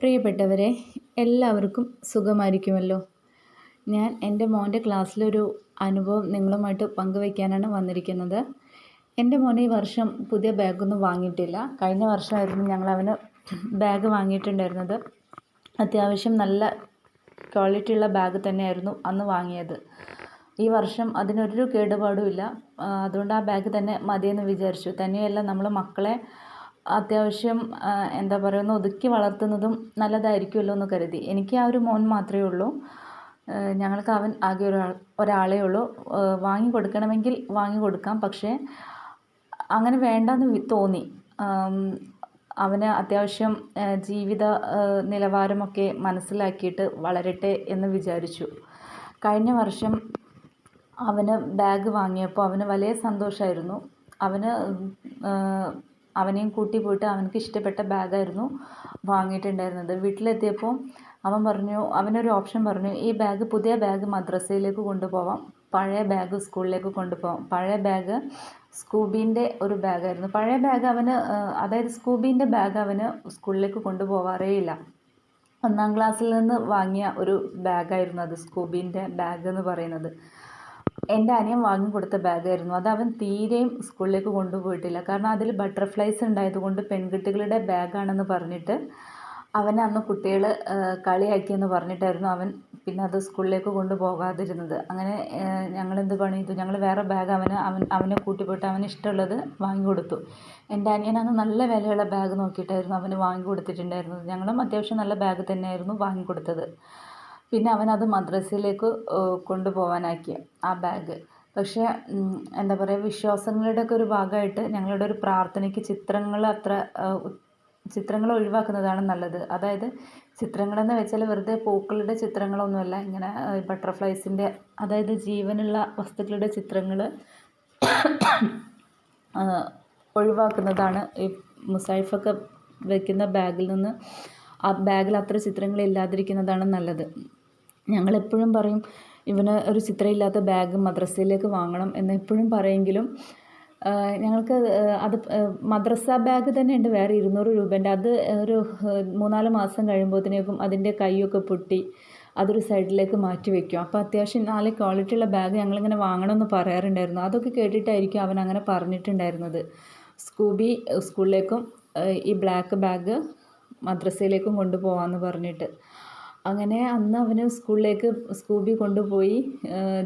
പ്രിയപ്പെട്ടവരെ എല്ലാവർക്കും സുഖമായിരിക്കുമല്ലോ? ഞാൻ എന്റെ മോന്റെ ക്ലാസ്സിലൊരു അനുഭവം നിങ്ങളുമായിട്ട് പങ്കുവയ്ക്കാനാണ് വന്നിരിക്കുന്നത്. എന്റെ മോൻ ഈ വർഷം പുതിയ ബാഗൊന്നും വാങ്ങിയിട്ടില്ല. കഴിഞ്ഞ വർഷമായിരുന്നു ഞങ്ങൾ അവന് ബാഗ് വാങ്ങിയിട്ടുണ്ടായിരുന്നത്. അത്യാവശ്യം നല്ല ക്വാളിറ്റി ഉള്ള ബാഗ് തന്നെയായിരുന്നു അന്ന് വാങ്ങിയത്. ഈ വർഷം അതിനൊരു കേടുപാടുമില്ല. അതുകൊണ്ട് ആ ബാഗ് തന്നെ മതിയെന്ന് വിചാരിച്ചു. തന്നെയല്ല നമ്മൾ മക്കളെ അത്യാവശ്യം എന്താ പറയുക ഒതുക്കി വളർത്തുന്നതും നല്ലതായിരിക്കുമല്ലോ എന്ന് കരുതി. എനിക്ക് ആ ഒരു മോൻ മാത്രമേ ഉള്ളൂ. ഞങ്ങൾക്ക് അവൻ ആകെ ഒരാൾ ഒരാളേ ഉള്ളൂ. വാങ്ങി കൊടുക്കണമെങ്കിൽ വാങ്ങി കൊടുക്കാം. പക്ഷേ അങ്ങനെ വേണ്ടെന്ന് തോന്നി. അവന് അത്യാവശ്യം ജീവിത നിലവാരമൊക്കെ മനസ്സിലാക്കിയിട്ട് വളരട്ടെ എന്ന് വിചാരിച്ചു. കഴിഞ്ഞ വർഷം അവന് ബാഗ് വാങ്ങിയപ്പോൾ അവന് വലിയ സന്തോഷമായിരുന്നു അവന് അവനെയും കൂട്ടി പോയിട്ട് അവനക്ക് ഇഷ്ടപ്പെട്ട ബാഗായിരുന്നു വാങ്ങിയിട്ടുണ്ടായിരുന്നത്. വീട്ടിലെത്തിയപ്പോൾ അവൻ പറഞ്ഞു അവനൊരു ഓപ്ഷൻ പറഞ്ഞു ഈ ബാഗ് പുതിയ ബാഗ് മദ്രസയിലേക്ക് കൊണ്ടുപോവാം പഴയ ബാഗ് സ്കൂളിലേക്ക് കൊണ്ടുപോകാം പഴയ ബാഗ് സ്കൂബീന്റെ ഒരു ബാഗായിരുന്നു. പഴയ ബാഗ് അവന് അതായത് സ്കൂബീന്റെ ബാഗ് അവന് സ്കൂളിലേക്ക് കൊണ്ടുപോകാറേ ഇല്ല ഒന്നാം ക്ലാസ്സിൽ നിന്ന് വാങ്ങിയ ഒരു ബാഗായിരുന്നു അത് സ്കൂബീന്റെ ബാഗ് എന്ന് പറയുന്നത്. എന്റെ അനിയൻ വാങ്ങിക്കൊടുത്ത ബാഗായിരുന്നു. അത് അവൻ തീരെയും സ്കൂളിലേക്ക് കൊണ്ടുപോയിട്ടില്ല. കാരണം അതിൽ ബട്ടർഫ്ലൈസ് ഉണ്ടായതുകൊണ്ട് പെൺകുട്ടികളുടെ ബാഗാണെന്ന് പറഞ്ഞിട്ട് അവനെ അന്ന് കുട്ടികൾ കളിയാക്കിയെന്ന് പറഞ്ഞിട്ടായിരുന്നു അവൻ പിന്നെ അത് സ്കൂളിലേക്ക് കൊണ്ടുപോകാതിരുന്നത്. അങ്ങനെ ഞങ്ങൾ എന്ത് പണി ചെയ്തു ഞങ്ങൾ വേറെ ബാഗ് അവന് അവൻ അവനെ കൂട്ടിപ്പോയിട്ട് അവന് ഇഷ്ടമുള്ളത് വാങ്ങിക്കൊടുത്തു. എന്റെ അനിയൻ അന്ന് നല്ല വിലയുള്ള ബാഗ് നോക്കിയിട്ടായിരുന്നു അവന് വാങ്ങി കൊടുത്തിട്ടുണ്ടായിരുന്നത് ഞങ്ങളും അത്യാവശ്യം നല്ല ബാഗ് തന്നെയായിരുന്നു വാങ്ങിക്കൊടുത്തത്. പിന്നെ അവനത് മദ്രസയിലേക്ക് കൊണ്ടുപോകാനാക്കി ആ ബാഗ്. പക്ഷേ എന്താ പറയുക വിശ്വാസങ്ങളുടെ ഒക്കെ ഒരു ഭാഗമായിട്ട് ഞങ്ങളുടെ ഒരു പ്രാർത്ഥനയ്ക്ക് ചിത്രങ്ങൾ അത്ര ചിത്രങ്ങൾ ഒഴിവാക്കുന്നതാണ് നല്ലത്. അതായത് ചിത്രങ്ങളെന്ന് വെച്ചാൽ വെറുതെ പൂക്കളുടെ ചിത്രങ്ങളൊന്നുമല്ല ഇങ്ങനെ ബട്ടർഫ്ലൈസിന്റെ അതായത് ജീവനുള്ള വസ്തുക്കളുടെ ചിത്രങ്ങൾ ഒഴിവാക്കുന്നതാണ് ഈ മുസായിഫൊക്കെ വയ്ക്കുന്ന ബാഗിൽ നിന്ന്. ആ ബാഗിൽ അത്ര ചിത്രങ്ങൾ ഇല്ലാതിരിക്കുന്നതാണ് നല്ലത്. ഞങ്ങളെപ്പോഴും പറയും ഇവന് ഒരു ചിത്രമില്ലാത്ത ബാഗ് മദ്രസയിലേക്ക് വാങ്ങണം എന്ന് എപ്പോഴും പറയുമെങ്കിലും ഞങ്ങൾക്ക് അത് മദ്രസ ബാഗ് തന്നെ ഉണ്ട് വേറെ ഇരുന്നൂറ് രൂപേന്റെ. അത് ഒരു മൂന്നാൽ മാസം കഴിയുമ്പോഴത്തേക്കും അതിന്റെ കൈയൊക്കെ പൊട്ടി അതൊരു സൈഡിലേക്ക് മാറ്റി വെക്കും. അപ്പോൾ അത്യാവശ്യം നല്ല ക്വാളിറ്റിയുള്ള ബാഗ് ഞങ്ങളിങ്ങനെ വാങ്ങണമെന്ന് പറയാറുണ്ടായിരുന്നു. അതൊക്കെ കേട്ടിട്ടായിരിക്കും അവൻ അങ്ങനെ പറഞ്ഞിട്ടുണ്ടായിരുന്നത്. സ്കൂബി സ്കൂളിലേക്കും ഈ ബ്ലാക്ക് ബാഗ് മദ്രസയിലേക്കും കൊണ്ടുപോകാമെന്ന് പറഞ്ഞിട്ട്. അങ്ങനെ അന്ന് അവന് സ്കൂളിലേക്ക് സ്കൂബി കൊണ്ടുപോയി.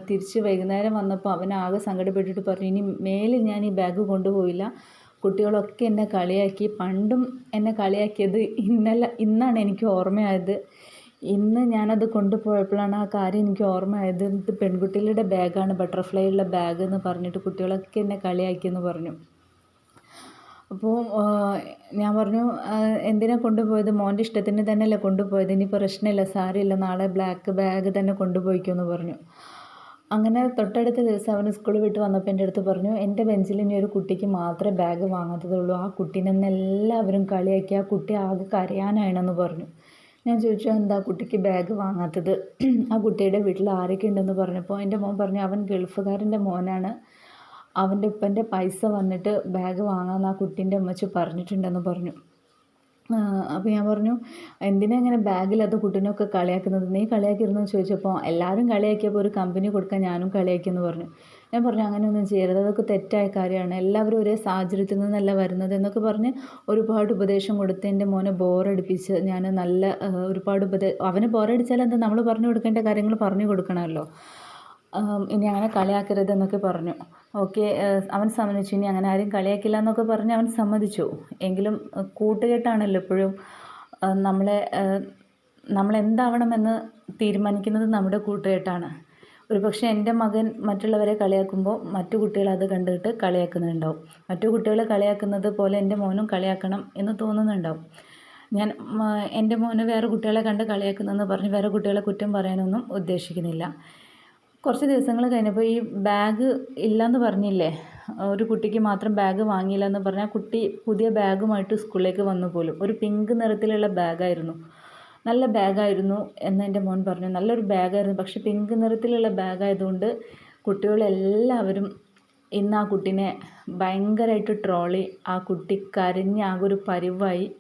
തിരിച്ച് വൈകുന്നേരം വന്നപ്പോൾ അവൻ ആകെ സങ്കടപ്പെട്ടിട്ട് പറഞ്ഞു ഇനി മേലിൽ ഞാൻ ഈ ബാഗ് കൊണ്ടുപോയില്ല കുട്ടികളൊക്കെ എന്നെ കളിയാക്കി. പണ്ടും എന്നെ കളിയാക്കിയത് ഇന്നല്ല ഇന്നാണ് എനിക്ക് ഓർമ്മയായത്. ഇന്ന് ഞാനത് കൊണ്ടുപോയപ്പോഴാണ് ആ കാര്യം എനിക്ക് ഓർമ്മയായത്. ഇത് പെൺകുട്ടികളുടെ ബാഗാണ് ബട്ടർഫ്ലൈ ഉള്ള ബാഗ് എന്ന് പറഞ്ഞിട്ട് കുട്ടികളൊക്കെ എന്നെ കളിയാക്കിയെന്ന് പറഞ്ഞു. അപ്പോൾ ഞാൻ പറഞ്ഞു എന്തിനാണ് കൊണ്ടുപോയത്? മോന്റെ ഇഷ്ടത്തിന് തന്നെയല്ലേ കൊണ്ടുപോയത്? ഇനി പ്രശ്നമില്ല സാരമില്ല നാളെ ബ്ലാക്ക് ബാഗ് തന്നെ കൊണ്ടുപോയിക്കോ എന്ന് പറഞ്ഞു. അങ്ങനെ തൊട്ടടുത്ത ദിവസം അവന് സ്കൂളിൽ വിട്ട് വന്നപ്പോൾ എന്റെ അടുത്ത് പറഞ്ഞു എന്റെ ബെഞ്ചിൽ ഇനി ഒരു കുട്ടിക്ക് മാത്രമേ ബാഗ് വാങ്ങാത്തതുള്ളൂ. ആ കുട്ടീനെ എല്ലാവരും കളിയാക്കി ആ കുട്ടി ആകെ കരയാനാണെന്ന് പറഞ്ഞു. ഞാൻ ചോദിച്ചു എന്താ കുട്ടിക്ക് ബാഗ് വാങ്ങാത്തത്? ആ കുട്ടിയുടെ വീട്ടിൽ ആരൊക്കെ ഉണ്ടെന്ന് പറഞ്ഞപ്പോൾ എന്റെ മോൻ പറഞ്ഞു അവൻ ഗൾഫുകാരന്റെ മോനാണ്. അവന്റെ ഉപ്പന്റെ പൈസ വന്നിട്ട് ബാഗ് വാങ്ങാമെന്ന് ആ കുട്ടീന്റെ അമ്മച്ചി പറഞ്ഞിട്ടുണ്ടെന്ന് പറഞ്ഞു. അപ്പോൾ ഞാൻ പറഞ്ഞു എന്തിനാ ഇങ്ങനെ ബാഗിലത് കുട്ടീനൊക്കെ കളിയാക്കുന്നത്? നീ കളിയാക്കിയിരുന്നു? ചോദിച്ചപ്പോൾ എല്ലാവരും കളിയാക്കിയപ്പോൾ ഒരു കമ്പനി കൊടുക്കാൻ ഞാനും കളിയാക്കിയെന്ന് പറഞ്ഞു. ഞാൻ പറഞ്ഞു അങ്ങനെയൊന്നും ചെയ്യരുത്. അതൊക്കെ തെറ്റായ കാര്യമാണ്. എല്ലാവരും ഒരേ സാഹചര്യത്തിൽ നിന്നല്ല വരുന്നത് എന്നൊക്കെ പറഞ്ഞ് ഒരുപാട് ഉപദേശം കൊടുത്ത് എന്റെ മോനെ ബോറടിപ്പിച്ച് ഞാൻ നല്ല ഒരുപാട് ഉപദേശം അവന് ബോറടിച്ചാൽ എന്താ നമ്മൾ പറഞ്ഞു കൊടുക്കേണ്ട കാര്യങ്ങൾ പറഞ്ഞു കൊടുക്കണമല്ലോ. ഇനി അങ്ങനെ കളിയാക്കരുത് എന്നൊക്കെ പറഞ്ഞു. ഓക്കെ അവൻ സമ്മതിച്ചു. ഇനി അങ്ങനെ ആരും കളിയാക്കില്ല എന്നൊക്കെ പറഞ്ഞ് അവൻ സമ്മതിച്ചു. എങ്കിലും കൂട്ടുകെട്ടാണല്ലോ എപ്പോഴും. നമ്മളെ നമ്മളെന്താവണമെന്ന് തീരുമാനിക്കുന്നത് നമ്മുടെ കൂട്ടുകെട്ടാണ്. ഒരു പക്ഷേ എന്റെ മകൻ മറ്റുള്ളവരെ കളിയാക്കുമ്പോൾ മറ്റു കുട്ടികൾ അത് കണ്ടിട്ട് കളിയാക്കുന്നുണ്ടാവും. മറ്റു കുട്ടികൾ കളിയാക്കുന്നത് പോലെ എന്റെ മോനും കളിയാക്കണം എന്ന് തോന്നുന്നുണ്ടാവും. ഞാൻ എന്റെ മോന് വേറെ കുട്ടികളെ കണ്ട് കളിയാക്കുന്നതെന്ന് പറഞ്ഞ് വേറെ കുട്ടികളെ കുറ്റം പറയാനൊന്നും ഉദ്ദേശിക്കുന്നില്ല. കുറച്ച് ദിവസങ്ങൾ കഴിഞ്ഞപ്പോൾ ഈ ബാഗ് ഇല്ലയെന്ന് പറഞ്ഞില്ലേ? ഒരു കുട്ടിക്ക് മാത്രം ബാഗ് വാങ്ങിയില്ല എന്ന് പറഞ്ഞാൽ കുട്ടി പുതിയ ബാഗുമായിട്ട് സ്കൂളിലേക്ക് വന്നു പോലും. ഒരു പിങ്ക് നിറത്തിലുള്ള ബാഗായിരുന്നു. നല്ല ബാഗായിരുന്നു എന്ന് എന്റെ മോൻ പറഞ്ഞു. നല്ലൊരു ബാഗായിരുന്നു. പക്ഷെ പിങ്ക് നിറത്തിലുള്ള ബാഗായതുകൊണ്ട് കുട്ടികളെല്ലാവരും ഇന്ന് ആ കുട്ടീനെ ഭയങ്കരമായിട്ട് ട്രോളി. ആ കുട്ടി കരഞ്ഞ് ആകെ ഒരു പരിവായി.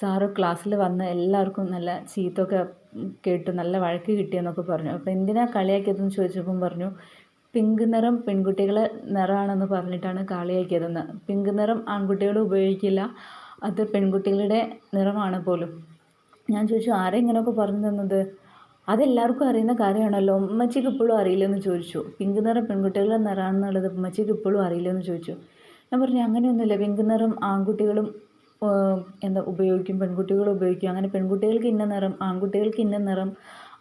സാറ് ക്ലാസ്സിൽ വന്ന് എല്ലാവർക്കും നല്ല ചീത്തൊക്കെ കേട്ടു നല്ല വഴക്ക് കിട്ടിയെന്നൊക്കെ പറഞ്ഞു. അപ്പോൾ എന്തിനാ കളിയാക്കിയതെന്ന് ചോദിച്ചപ്പം പറഞ്ഞു പിങ്ക് നിറം പെൺകുട്ടികളെ നിറമാണെന്ന് പറഞ്ഞിട്ടാണ് കളിയാക്കിയതെന്ന്. പിങ്ക് നിറം ആൺകുട്ടികൾ ഉപയോഗിക്കില്ല അത് പെൺകുട്ടികളുടെ നിറമാണ് പോലും. ഞാൻ ചോദിച്ചു ആരെ ഇങ്ങനെയൊക്കെ പറഞ്ഞു തന്നത് അതെല്ലാവർക്കും അറിയുന്ന കാര്യമാണല്ലോ. ഉമ്മച്ചിക്ക് ഇപ്പോഴും അറിയില്ലെന്ന് ചോദിച്ചു. പിങ്ക് നിറം പെൺകുട്ടികളുടെ നിറമാണെന്നുള്ളത് ഉമ്മച്ചിക്ക് ഇപ്പോഴും അറിയില്ലെന്ന് ചോദിച്ചു. ഞാൻ പറഞ്ഞു അങ്ങനെയൊന്നുമില്ല. പിങ്ക് നിറം ആൺകുട്ടികളും എന്താ ഉപയോഗിക്കും പെൺകുട്ടികൾ ഉപയോഗിക്കും. അങ്ങനെ പെൺകുട്ടികൾക്ക് ഇന്ന നിറം ആൺകുട്ടികൾക്ക് ഇന്ന നിറം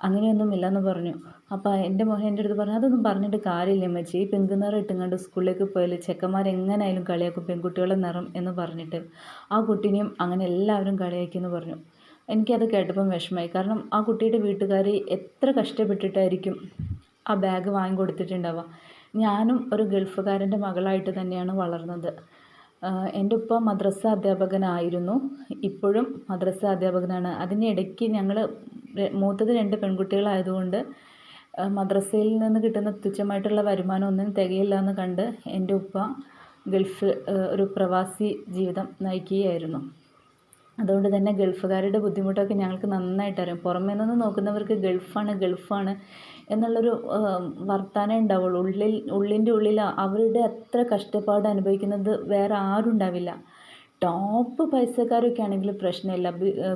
അങ്ങനെയൊന്നും ഇല്ലയെന്ന് പറഞ്ഞു. അപ്പോൾ എന്റെ മോഹൻ എന്റെ അടുത്ത് പറഞ്ഞു അതൊന്നും പറഞ്ഞിട്ട് കാര്യമില്ല അമ്മച്ചി. ഈ പിങ്ക് നിറം ഇട്ടുകൊണ്ട് സ്കൂളിലേക്ക് പോയാൽ ചെക്കന്മാർ എങ്ങനെയായാലും കളിയാക്കും പെൺകുട്ടികളുടെ നിറം എന്ന് പറഞ്ഞിട്ട്. ആ കുട്ടീനെയും അങ്ങനെ എല്ലാവരും കളിയാക്കിയെന്ന് പറഞ്ഞു. എനിക്കത് കേട്ടപ്പം വിഷമമായി. കാരണം ആ കുട്ടിയുടെ വീട്ടുകാർ എത്ര കഷ്ടപ്പെട്ടിട്ടായിരിക്കും ആ ബാഗ് വാങ്ങി കൊടുത്തിട്ടുണ്ടാവുക ഞാനും ഒരു ഗൾഫുകാരന്റെ മകളായിട്ട് തന്നെയാണ് വളർന്നത്. എന്റെ ഉപ്പ മദ്രസ അധ്യാപകനായിരുന്നു. ഇപ്പോഴും മദ്രസ അധ്യാപകനാണ്. അതിനിടയ്ക്ക് ഞങ്ങൾ മൂത്തത് രണ്ട് പെൺകുട്ടികളായതുകൊണ്ട് മദ്രസയിൽ നിന്ന് കിട്ടുന്ന തുച്ഛമായിട്ടുള്ള വരുമാനം ഒന്നും തികയില്ല എന്ന് കണ്ട് എന്റെ ഉപ്പ ഗൾഫ് ഒരു പ്രവാസി ജീവിതം നയിക്കുകയായിരുന്നു. അതുകൊണ്ട് തന്നെ ഗൾഫുകാരുടെ ബുദ്ധിമുട്ടൊക്കെ ഞങ്ങൾക്ക് നന്നായിട്ട് അറിയാം. പുറമേ നിന്ന് നോക്കുന്നവർക്ക് ഗൾഫാണ് ഗൾഫാണ് എന്നുള്ളൊരു വർത്തമാനം ഉണ്ടാവുള്ളൂ. ഉള്ളിൽ ഉള്ളിന്റെ ഉള്ളിൽ അവരുടെ അത്ര കഷ്ടപ്പാട് അനുഭവിക്കുന്നത് വേറെ ആരും ഉണ്ടാവില്ല. ടോപ്പ് പൈസക്കാരൊക്കെ ആണെങ്കിൽ പ്രശ്നമില്ല.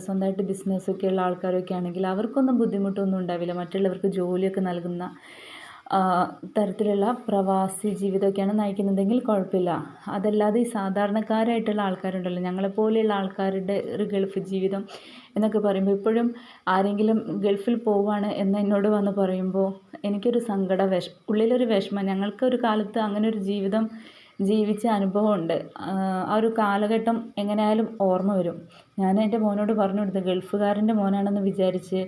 സ്വന്തമായിട്ട് ബിസിനസ്സൊക്കെ ഉള്ള ആൾക്കാരൊക്കെ ആണെങ്കിൽ അവർക്കൊന്നും ബുദ്ധിമുട്ടൊന്നും ഉണ്ടാവില്ല. മറ്റുള്ളവർക്ക് ജോലിയൊക്കെ നൽകുന്ന തരത്തിലുള്ള പ്രവാസി ജീവിതമൊക്കെയാണ് നയിക്കുന്നതെങ്കിൽ കുഴപ്പമില്ല. അതല്ലാതെ ഈ സാധാരണക്കാരായിട്ടുള്ള ആൾക്കാരുണ്ടല്ലോ. ഞങ്ങളെപ്പോലെയുള്ള ആൾക്കാരുടെ ഒരു ഗൾഫ് ജീവിതം എന്നൊക്കെ പറയുമ്പോൾ ഇപ്പോഴും ആരെങ്കിലും ഗൾഫിൽ പോവുകയാണ് എന്ന് എന്നോട് വന്ന് പറയുമ്പോൾ എനിക്കൊരു സങ്കട വിഷ ഉള്ളിലൊരു വിഷമം. ഞങ്ങൾക്കൊരു കാലത്ത് ഒരു ജീവിതം ജീവിച്ച അനുഭവമുണ്ട്. ആ ഒരു കാലഘട്ടം എങ്ങനെയായാലും ഓർമ്മ വരും. ഞാൻ എന്റെ മോനോട് പറഞ്ഞു കൊടുത്തു ഗൾഫുകാരന്റെ മോനാണെന്ന് വിചാരിച്ച്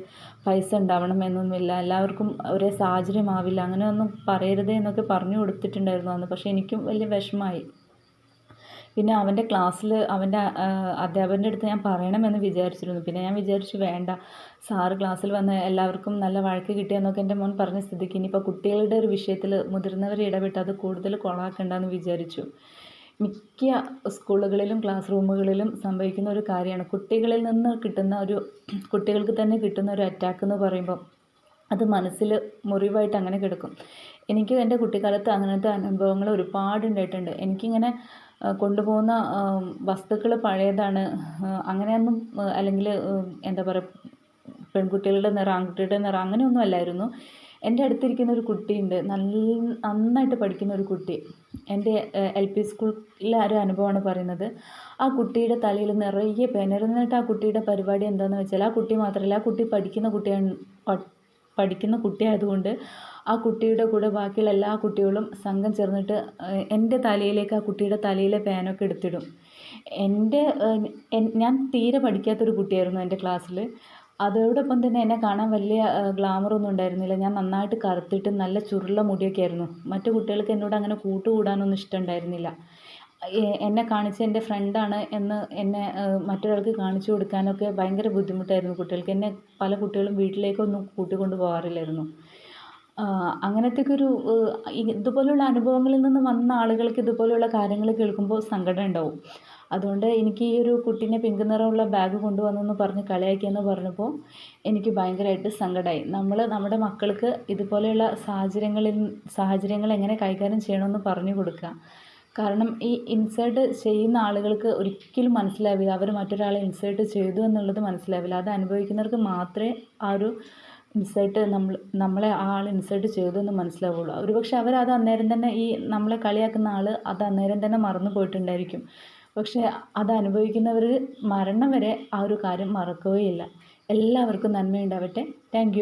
പൈസ ഉണ്ടാവണം എന്നൊന്നുമില്ല എല്ലാവർക്കും ഒരേ സാഹചര്യമാവില്ല. അങ്ങനെ ഒന്നും പറയരുത് എന്നൊക്കെ പറഞ്ഞു കൊടുത്തിട്ടുണ്ടായിരുന്നു അന്ന്. പക്ഷേ എനിക്കും വലിയ വിഷമമായി. പിന്നെ അവന്റെ ക്ലാസ്സിൽ അവന്റെ അധ്യാപകന്റെ അടുത്ത് ഞാൻ പറയണമെന്ന് വിചാരിച്ചിരുന്നു. പിന്നെ ഞാൻ വിചാരിച്ചു വേണ്ട സാറ് ക്ലാസ്സിൽ വന്ന് എല്ലാവർക്കും നല്ല വഴക്ക് കിട്ടിയെന്നൊക്കെ എന്റെ മോൻ പറഞ്ഞ സ്ഥിതിക്ക് ഇനിയിപ്പോൾ കുട്ടികളുടെ ഒരു വിഷയത്തിൽ മുതിർന്നവരെ ഇടപെട്ട് അത് കൂടുതൽ കൊളാക്കണ്ടെന്ന് വിചാരിച്ചു. മിക്ക സ്കൂളുകളിലും ക്ലാസ് റൂമുകളിലും സംഭവിക്കുന്ന ഒരു കാര്യമാണ്. കുട്ടികളിൽ നിന്ന് കിട്ടുന്ന ഒരു കുട്ടികൾക്ക് തന്നെ കിട്ടുന്ന ഒരു അറ്റാക്ക് എന്ന് പറയുമ്പോൾ അത് മനസ്സിൽ മുറിവായിട്ട് അങ്ങനെ കിടക്കും. എനിക്ക് എന്റെ കുട്ടിക്കാലത്ത് അങ്ങനത്തെ അനുഭവങ്ങൾ ഒരുപാട് ഉണ്ടായിട്ടുണ്ട്. എനിക്കിങ്ങനെ കൊണ്ടുപോകുന്ന വസ്തുക്കൾ പഴയതാണ്. അങ്ങനെയൊന്നും അല്ലെങ്കിൽ എന്താ പറയുക പെൺകുട്ടികളുടെ നിറം ആൺകുട്ടികളുടെ നിറം അങ്ങനെയൊന്നും അല്ലായിരുന്നു. എന്റെ അടുത്തിരിക്കുന്ന ഒരു കുട്ടിയുണ്ട്. നല്ല നന്നായിട്ട് പഠിക്കുന്ന ഒരു കുട്ടി. എന്റെ എൽ പി സ്കൂളിലെ ഒരു അനുഭവമാണ് പറയുന്നത്. ആ കുട്ടിയുടെ തലയിൽ നിറയെ പേനായിരുന്നു ആ കുട്ടിയുടെ പരിപാടി എന്താണെന്ന് വെച്ചാൽ ആ കുട്ടി മാത്രമല്ല ആ കുട്ടി പഠിക്കുന്ന കുട്ടിയാണ് പഠിക്കുന്ന കുട്ടിയായതുകൊണ്ട് ആ കുട്ടിയുടെ കൂടെ ബാക്കിയുള്ള എല്ലാ കുട്ടികളും സംഘം ചേർന്നിട്ട് എന്റെ തലയിലേക്ക് ആ കുട്ടിയുടെ തലയിലെ പേനൊക്കെ എടുത്തിടും. എന്റെ ഞാൻ തീരെ പഠിക്കാത്തൊരു കുട്ടിയായിരുന്നു എന്റെ ക്ലാസ്സിൽ. അതോടൊപ്പം തന്നെ എന്നെ കാണാൻ വലിയ ഗ്ലാമറൊന്നും ഉണ്ടായിരുന്നില്ല. ഞാൻ നന്നായിട്ട് കറുത്തിട്ട് നല്ല ചുരുള മുടിയൊക്കെ ആയിരുന്നു. മറ്റു കുട്ടികൾക്ക് എന്നോട് അങ്ങനെ കൂട്ടുകൂടാനൊന്നും ഇഷ്ടമുണ്ടായിരുന്നില്ല എന്നെ കാണിച്ച് എന്റെ ഫ്രണ്ടാണ് എന്ന് എന്നെ മറ്റൊരാൾക്ക് കാണിച്ചു കൊടുക്കാനൊക്കെ ഭയങ്കര ബുദ്ധിമുട്ടായിരുന്നു കുട്ടികൾക്ക്. എന്നെ പല കുട്ടികളും വീട്ടിലേക്കൊന്നും കൂട്ടിക്കൊണ്ട് പോകാറില്ലായിരുന്നു. അങ്ങനത്തെയൊക്കെ ഒരു ഇതുപോലുള്ള അനുഭവങ്ങളിൽ നിന്ന് വന്ന ആളുകൾക്ക് ഇതുപോലെയുള്ള കാര്യങ്ങൾ കേൾക്കുമ്പോൾ സങ്കടം ഉണ്ടാവും. അതുകൊണ്ട് എനിക്ക് ഈ ഒരു കുട്ടീനെ പിങ്ക് നിറമുള്ള ബാഗ് കൊണ്ടുവന്നെന്ന് പറഞ്ഞ് കളിയാക്കിയെന്ന് പറഞ്ഞപ്പോൾ എനിക്ക് ഭയങ്കരമായിട്ട് സങ്കടമായി. നമ്മൾ നമ്മുടെ മക്കൾക്ക് ഇതുപോലെയുള്ള സാഹചര്യങ്ങളിൽ സാഹചര്യങ്ങൾ എങ്ങനെ കൈകാര്യം ചെയ്യണമെന്ന് പറഞ്ഞു കൊടുക്കുക. കാരണം ഈ ഇൻസേർട്ട് ചെയ്യുന്ന ആളുകൾക്ക് ഒരിക്കലും മനസ്സിലാവില്ല. അവർ മറ്റൊരാളെ ഇൻസേർട്ട് ചെയ്തു എന്നുള്ളത് മനസ്സിലാവില്ല. അത് അനുഭവിക്കുന്നവർക്ക് മാത്രമേ ആ ഒരു ഇൻസേർട്ട് നമ്മൾ നമ്മളെ ആ ആൾ ഇൻസേർട്ട് ചെയ്തു എന്ന് മനസ്സിലാവുള്ളൂ. ഒരുപക്ഷെ അവരത് അന്നേരം തന്നെ ഈ നമ്മളെ കളിയാക്കുന്ന ആൾ അത് അന്നേരം തന്നെ മറന്നു പോയിട്ടുണ്ടായിരിക്കും. പക്ഷേ അത് അനുഭവിക്കുന്നവർ മരണം വരെ ആ ഒരു കാര്യം മറക്കുകയില്ല. എല്ലാവർക്കും നന്മയുണ്ടാവട്ടെ. താങ്ക്